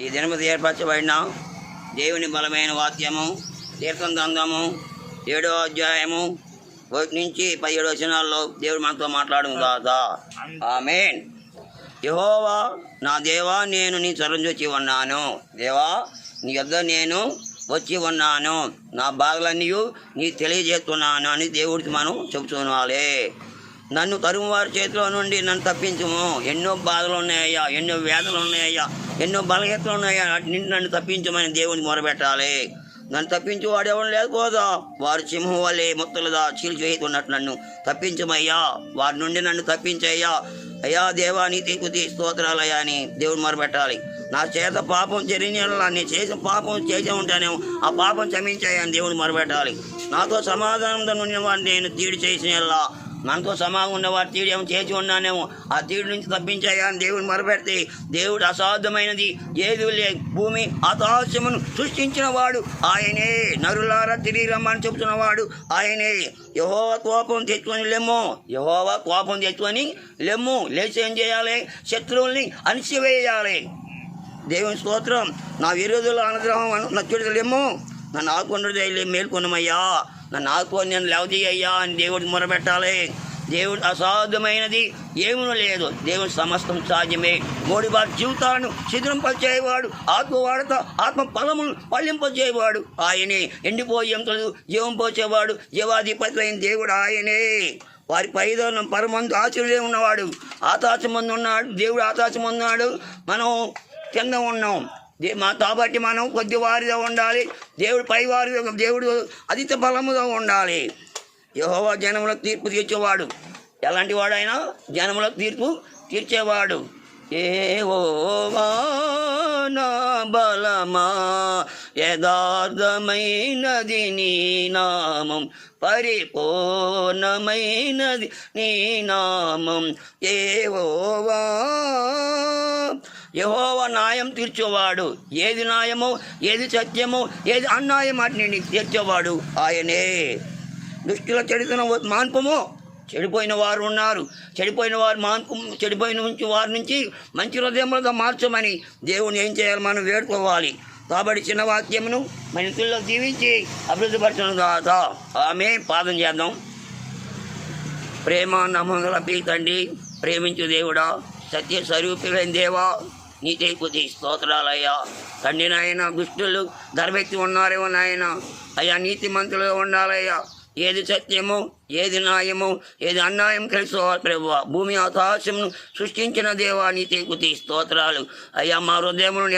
ఈ దినమతి ఏర్పరచబడిన దేవుని బలమైన వాక్యము తీర్థంతందము ఏడో అధ్యాయము ఒకటి నుంచి పదిహేడు వచనాల్లో దేవుడు మనతో మాట్లాడము కాదా ఆమెన్. యహోవా నా దేవా నేను నీ చరం వచ్చి ఉన్నాను. దేవా నీ యొద్ద నేను వచ్చి ఉన్నాను. నా బాధలన్నీ నీ తెలియజేస్తున్నాను అని దేవుడికి మనం చెబుతున్నాలే. నన్ను తరుము వారి చేతిలో నుండి నన్ను తప్పించుము. ఎన్నో బాధలు ఉన్నాయ్యా ఎన్నో వేదలు ఉన్నాయ్యా. ఎన్నో బలహీతలు ఉన్నాయా. వాటి నుండి నన్ను తప్పించమని దేవుని మొరబెట్టాలి నన్ను తప్పించు వాడు ఎవరు లేకపోదా వారు సింహం వల్లే ముత్తలుదా చీల్చివేస్తున్నట్టు నన్ను తప్పించమయ్యా. వారి నుండి నన్ను తప్పించయ్యా. అయ్యా దేవా నీ తీర్పుతి స్తోత్రాలయ్యా అని దేవుని మొరపెట్టాలి. నా చేత పాపం జరిగిన నేను చేసిన పాపం చేసే ఉంటానేమో ఆ పాపం క్షమించాయని దేవుని మొరపెట్టాలి. నాతో సమాధానంతో ఉన్న వాడిని నేను తీడి చేసిన మనతో సమాగం ఉన్నవాడు తీడు ఏమో చేసి ఉన్నానేమో. ఆ తీడు నుంచి తప్పించాయా అని దేవుడు మొరపెడితే దేవుడు అసాధ్యమైనది. ఏది లే భూమి ఆకాశమును సృష్టించిన వాడు ఆయనే. నరులారా తిరిగి రమ్మని చెబుతున్నవాడు ఆయనే. యహోవ కోపం తెచ్చుకొని లెమ్ము. యహోవ కోపం తెచ్చుకొని లెమ్ము. లేచి ఏం చేయాలి? శత్రువుల్ని అణిచివేయాలి. దేవుని స్తోత్రం నా విరోధుల అనుగ్రహం నచ్చుడలేమో నన్ను ఆకుండా మేల్కొనమయ్యా. నన్ను ఆకుని నేను లేవదీయ్యా అని దేవుడు మొరపెట్టాలి. దేవుడు అసాధ్యమైనది ఏమీ లేదు. దేవుడు సమస్తం సాధ్యమే. మోడి వారి జీవితాలను శిథిలింపచేయవాడు ఆత్మ వాడత ఆత్మ ఫలములు పల్లింపచేయవాడు ఆయనే. ఎండిపోయి ఎంతలు జీవం పోచేవాడు జీవాధిపతి అయిన దేవుడు ఆయనే. వారి పైదనం పరమందు ఆశ్చర్యం ఉన్నవాడు ఆకాశమందు ఉన్నాడు దేవుడు ఆకాశం ఉన్నాడు మనం కింద ఉన్నాం. మా కాబట్టి మనం కొద్ది వారిగా ఉండాలి. దేవుడు పై వారి దేవుడు అధిక బలముగా ఉండాలి. యెహోవా జనములకు తీర్పు తీర్చేవాడు. ఎలాంటి వాడైనా జనములకు తీర్పు తీర్చేవాడు. ఏ నా బలమా యథార్థమైనది నీ నామం పరిపూర్ణమైనది నీ నామం. ఏవోవా యహోవ న్యాయం తీర్చేవాడు. ఏది న్యాయమో ఏది సత్యమో ఏది అన్యాయం వాటిని తీర్చేవాడు ఆయనే. దుష్టుల చెడుతున్న మాన్పము చెడిపోయిన వారు ఉన్నారు. చెడిపోయిన వారు మాన్పు చెడిపోయిన నుంచి వారి నుంచి మంచి హృదయంలో మార్చమని దేవుని ఏం చేయాలి? మనం వేడుకోవాలి. కాబట్టి చిన్న వాక్యమును మనుషుల్లో జీవించి అభివృద్ధి అభివృద్ధిపరచడం తర్వాత ఆమె పాదం చేద్దాం. ప్రేమ నమ్మకం తండ్రి ప్రేమించు దేవుడా. సత్య స్వరూపులైన దేవా నీ కొద్ది స్తోత్రాలయ్యా. తండ్రి నాయన దుష్టులు ధర్మెత్తి ఉన్నారేమో నాయన. అయ్యా నీతి మంతులుగా ఉండాలయ్యా. ఏది సత్యమో ఏది న్యాయము ఏది అన్యాయం తెలుసుకోవాలి ప్రభు భూమి ఆకాశమును సృష్టించిన దేవా నీ కొద్ది స్తోత్రాలు. అయ్యా మా హృదయమును